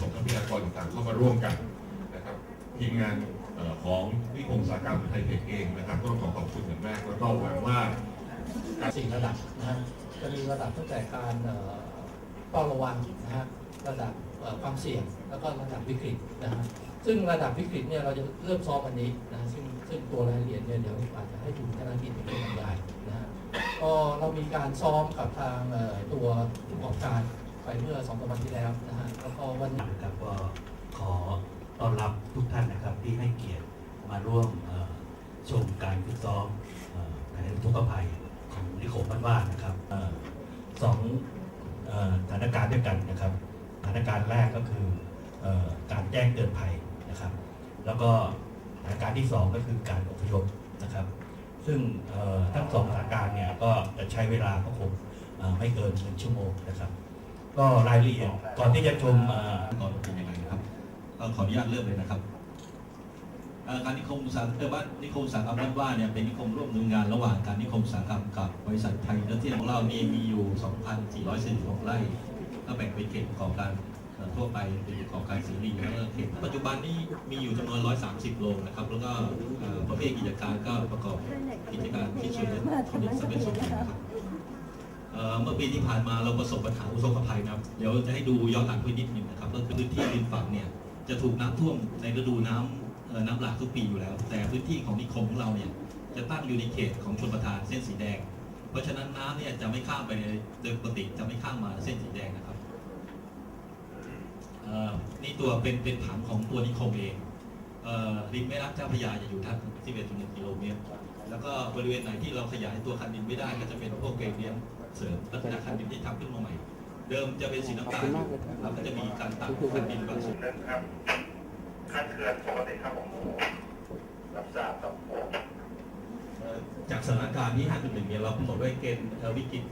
ร่วมกันนะครับทีมงานออของนิคมอุตสาหกรรมไทยเทคเองนะครับก็ต้องขอขอบคุณอย่างแรกแล้วก็หวังว่าสี่ระดับนะฮะจะมีระดับตั้งแต่การเอ่อเฝ้าระวังนะฮะระดับความเสี่ยงแล้วก็ระดับวิกฤตนะฮะซึ่งระดับวิกฤตเนี่ยเราจะเริ่มซ้อมวันนี้นะซึ่งซึ่งตัวรายละเอียดเนี่ยเดี๋ยวอาจจะให้คุณธนากิจเป็นบรรยายนะฮะก็เรามีการซ้อมกับทางตัวผู้ประกอบการ ไปเมื่อสองสามวันที่แล้วนะฮะแล้วก็วันนะครับก็ขอต้อนรับทุกท่านนะครับที่ให้เกียรติมาร่วมชมการฝึกซ้อมเอ่อแผนทุกภัยของนิคมบ้านว่านะครับสองสถานการณ์ด้วยกันนะครับสถานการณ์แรกก็คือการแจ้งเตือนภัยนะครับ แล้วก็สถานการณ์ที่สองก็คือการอพยพนะครับ ซึ่งทั้งสองสถานการณ์เนี่ยก็จะใช้เวลาก็คงไม่เกินหนึ่งชั่วโมงนะครับ ก็รายละเอียดก่อนที่จะชมเอ่อก่อนเป็นยังไงนะครับก็ขออนุญาตเริ่มเลยนะครับเอ่อการนิคมอุตสาหกรรมบ้านนิคมอุตสาหกรรมบ้านว่าเนี่ยเป็นนิคมร่วมดำเนินงานระหว่างการนิคมอุตสาหกรรมกับบริษัทไทยและที่ของเรานี่มีอยู่ 2,446ไร่ก็แบ่งเป็นเขตประกอบการเอ่อทั่วไปเป็นประกอบการสีรีแล้วก็เขตปัจจุบันนี้มีอยู่จำนวน 130 โรงนะครับ แล้วก็เอ่อประเภทกิจการก็ประกอบกิจการที่ช่วยเหลือคนอื่นสำเร็จสมบูรณ์นะครับ เมื่อปีที่ผ่านมาเราประสบปัญหาอุทกภัยนะครับ เดี๋ยวจะให้ดูย้อนหลังไปนิดหนึ่งนะครับก็คือพื้นที่ริมฝั่งเนี่ยจะถูกน้ำท่วมในฤดูน้ำเอ่อน้ำหลากทุกปีอยู่แล้ว แต่พื้นที่ของนิคมของเราเนี่ยจะตั้งอยู่ในเขตของชนประทานเส้นสีแดง เพราะฉะนั้นน้ำเนี่ยจะไม่ข้ามไปโดยปกติจะไม่ข้ามมาเส้นสีแดงนะครับนี่ตัวเป็นเป็นผังของตัวนิคมเองริมแม่น้ำเจ้าพระยาจะอยู่ทั้ง11.1กิโลเมตรแล้วก็บริเวณไหนที่เราขยายตัวคันดินไม่ได้ก็จะเป็นพวกเกรเลี้ยง เสริมลักษณะคันดินที่ทำขึ้นมาใหม่ เดิมจะเป็นสีน้ำตาลอยู่เราก็จะมีการตัดคันดินบางส่วนนั้นครับค่าเขื่อนปกติครับผมรับทราบครับเอ่อจากสถานการณ์ที่5.1เนี่ยเรากำหนดไว้เกณฑ์เอ่อวิกฤต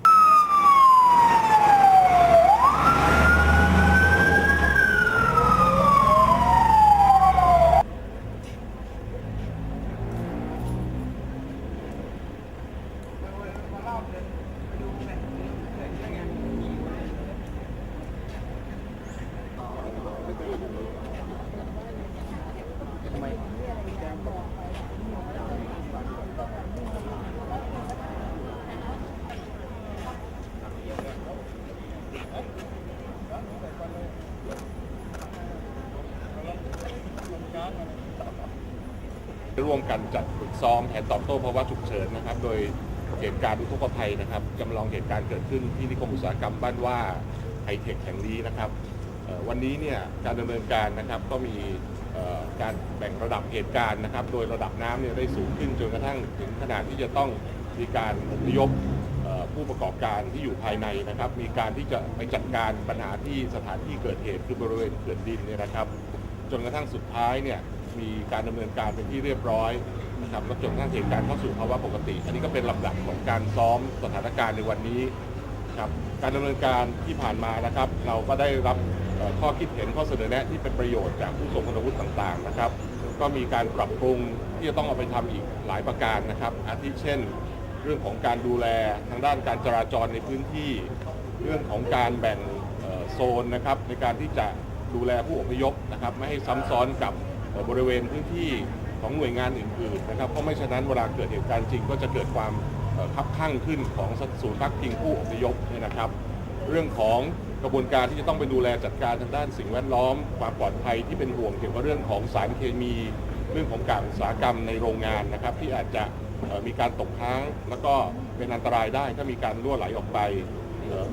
ร่วมกันจัดฝึกซ้อมแผนตอบโต้ภาวะฉุกเฉินนะครับ โดยเหตุการณ์อุทกภัยนะครับจำลองเหตุการณ์เกิดขึ้นที่นิคมอุตสาหกรรมบ้านว่าไฮเทคแห่งนี้นะครับวันนี้เนี่ยการดำเนินการนะครับก็มีการแบ่งระดับเหตุการณ์นะครับ โดยระดับน้ำเนี่ยได้สูงขึ้นจนกระทั่งถึงขนาดที่จะต้องมีการอพยพ ผู้ประกอบการที่อยู่ภายในนะครับ มีการที่จะไปจัดการปัญหาที่สถานที่เกิดเหตุคือบริเวณเขื่อนดินเนี่ยนะครับ จนกระทั่งสุดท้ายเนี่ยมีการดำเนินการเป็นที่เรียบร้อยนะครับแล้วจนกระทั่งเหตุการณ์เข้าสู่ภาวะปกติ อันนี้ก็เป็นลำดับของการซ้อมสถานการณ์ในวันนี้ครับการดำเนินการที่ผ่านมานะครับ เราก็ได้รับข้อคิดเห็นข้อเสนอแนะที่เป็นประโยชน์จากผู้ทรงคุณวุฒิต่างๆนะครับ ก็มีการปรับปรุงที่จะต้องเอาไปทำอีกหลายประการนะครับ อาทิเช่น เรื่องของการดูแลทางด้านการจราจรในพื้นที่ เรื่องของการแบ่งโซนนะครับในการที่จะดูแลผู้อพยพนะครับไม่ให้ซ้ำซ้อนกับบริเวณพื้นที่ของหน่วยงานอื่นๆนะครับเพราะไม่ฉะนั้นเวลาเกิดเหตุการณ์จริงก็จะเกิดความคับข้างขึ้นของศูนย์พักพิงผู้อพยพเนี่ยนะครับ เรื่องของกระบวนการที่จะต้องไปดูแลจัดการทางด้านสิ่งแวดล้อม ความปลอดภัยที่เป็นห่วงเกี่ยวกับเรื่องของสารเคมี เรื่องของการอุตสาหกรรมในโรงงานนะครับที่อาจจะ มีการตกค้าง แล้วก็เป็นอันตรายได้ถ้ามีการรั่วไหลออกไป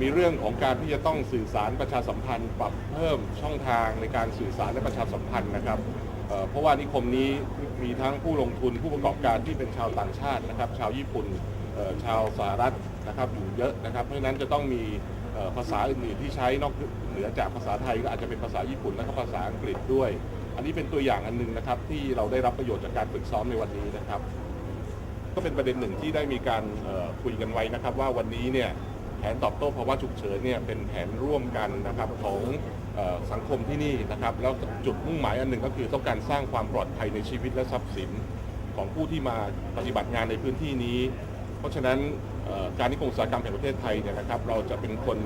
มีเรื่องของการที่จะต้องสื่อสารประชาสัมพันธ์ ปรับเพิ่มช่องทางในการสื่อสารและประชาสัมพันธ์นะครับเพราะว่านิคมนี้มีทั้งผู้ลงทุนผู้ประกอบการที่เป็นชาวต่างชาตินะครับ ชาวญี่ปุ่นชาวสหรัฐนะครับอยู่เยอะนะครับ เพราะฉะนั้นจะต้องมีภาษาอื่นๆที่ใช้นอกเหนือจากภาษาไทยก็อาจจะเป็นภาษาญี่ปุ่นและก็ภาษาอังกฤษด้วย อันนี้เป็นตัวอย่างอันหนึงนะครับที่เราได้รับประโยชน์จากการฝึกซ้อมในวันนี้นะครับ ก็เป็นประเด็นหนึ่งที่ได้มีการคุยกันไว้นะครับ ว่าวันนี้เนี่ยแผนตอบโต้ภาวะฉุกเฉินเนี่ยเป็นแผนร่วมกันนะครับของออสังคมที่นี่นะครับ แล้วจุดมุ่งหมายอันหนึ่งก็คือต้องการสร้างความปลอดภัยในชีวิตและทรัพย์สินของผู้ที่มาปฏิบัติงานในพื้นที่นี้ เพราะฉะนั้นการนิคมอุตสาหกรรมแห่งประเทศไทยเนี่ยนะครับ เราจะเป็นคน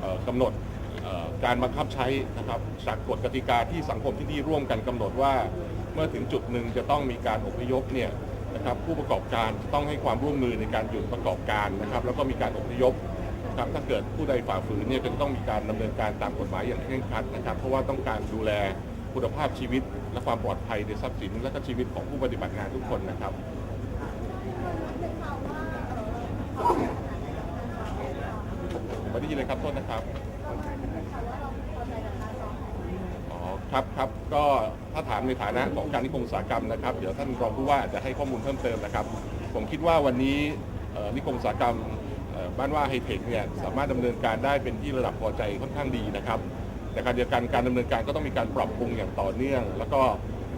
เอ่อกำหนดการบังคับใช้นะครับจากกฎกติกาที่สังคมที่นี่ร่วมกันกำหนดว่า เมื่อถึงจุดหนึ่งจะต้องมีการอพยพเนี่ย นะครับผู้ประกอบการต้องให้ความร่วมมือในการหยุดประกอบการนะครับ แล้วก็มีการอพยพนะครับถ้าเกิดผู้ใดฝ่าฝืนเนี่ยก็จะต้องมีการดำเนินการตามกฎหมายอย่างเคร่งครัดนะครับ เพราะว่าต้องการดูแลคุณภาพชีวิต และความปลอดภัยในทรัพย์สิน และก็ชีวิตของผู้ปฏิบัติงานทุกคนนะครับไม่ได้ยินเลยครับโทษนะครับ อ๋อ ครับครับก็ถ้าถามในฐานะของการนิคมอุตสาหกรรมนะครับ เดี๋ยวท่านรองผู้ว่าจะให้ข้อมูลเพิ่มเติมนะครับ ผมคิดว่าวันนี้นิคมอุตสาหกรรมบ้านว่าไฮเทคเนี่ยสามารถดำเนินการได้เป็นที่ระดับพอใจค่อนข้างดีนะครับแต่การเดียวกันการดำเนินการก็ต้องมีการปรับปรุงอย่างต่อเนื่อง แล้วก็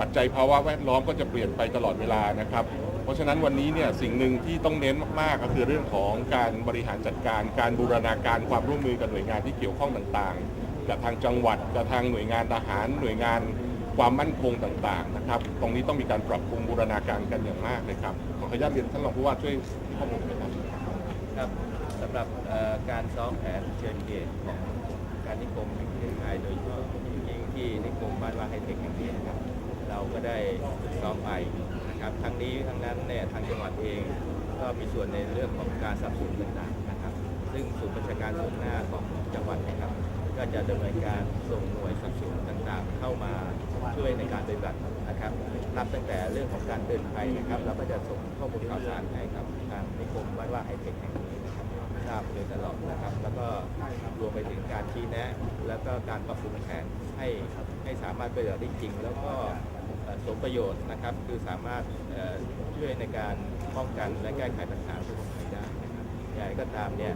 ปัจจัยภาวะแวดล้อมก็จะเปลี่ยนไปตลอดเวลานะครับ เพราะฉะนั้นวันนี้เนี่ยสิ่งหนึ่งที่ต้องเน้นมากๆ ก็คือเรื่องของการบริหารจัดการ การบูรณาการความร่วมมือกับหน่วยงานที่เกี่ยวข้องต่างๆ กับทางจังหวัดกับทางหน่วยงานทหาร หน่วยงานความมั่นคงต่างๆนะครับ ตรงนี้ต้องมีการปรับปรุงบูรณาการกันอย่างมากเลยครับ ขออนุญาตเรียนท่านรองผู้ว่าช่วยข้อมูลหน่อยครับครับสำหรับการซ้อมแผนเชิญเกตของการนิคมแห่งประเทศไทยโดยเฉพาะยิ่งที่นิคมบ้านว่าไฮเทคแห่งนี้นะครับ เราก็ได้ฝึกซ้อมไปนะครับทั้งนี้ทั้งนั้นเนี่ยทางจังหวัดเองก็มีส่วนในเรื่องของการสับสนต่างๆนะครับ ซึ่งศูนย์บัญชาการส่วนหน้าของจังหวัดนะครับ ก็จะดำเนินการส่งหน่วยสับสนต่างๆ เข้ามาช่วยในการปฏิบัตินะครับนับตั้งแต่เรื่องของการเตือนภัยนะครับเราก็จะส่งข้อมูลข่าวสารให้กับทางนิคมบ้านว่าไฮเทคแห่งนี้นะครับทราบโดยตลอดนะครับ แล้วก็รวมไปถึงการชี้แนะ แล้วก็การปรับปรุงแผนให้ให้สามารถปฏิบัติได้จริง แล้วก็เอ่อสมประโยชน์นะครับ คือสามารถช่วยในการป้องกันและแก้ไขปัญหาทุกภัยได้นะครับอย่างไรก็ตามเนี่ย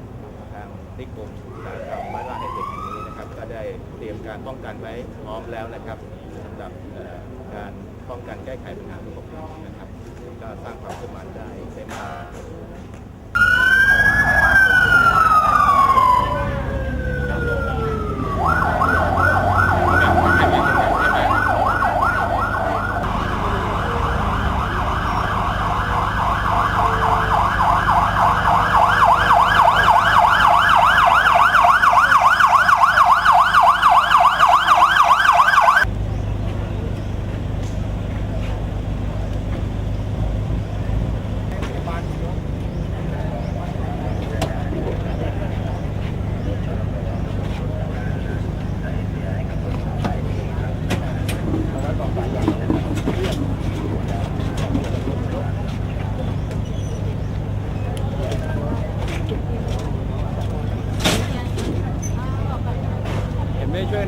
ทางนิคมตสาหกรรมบ้านว่าไฮเทคแห่งนี้น ก็ได้เตรียมการป้องกันไว้พร้อมแล้วนะครับสำหรับการป้องกันแก้ไขปัญหาทุกภัยนะครับก็สร้างความสมานได้ได้มาก เห็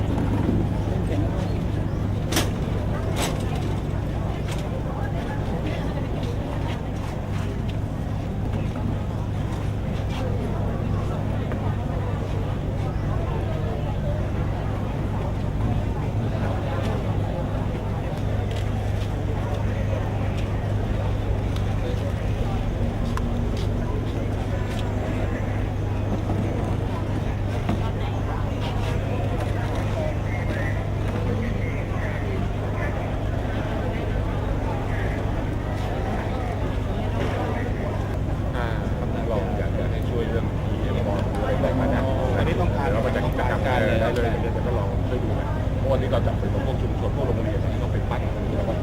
เลยได้เลยเดี๋ยวจะก็ลองช่ดูนะเพราะวันนี้เราจับเป็นพวกชุมชนพวกโรงเรียนที่เขาไปปั้นแล้วก็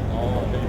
จะอยู่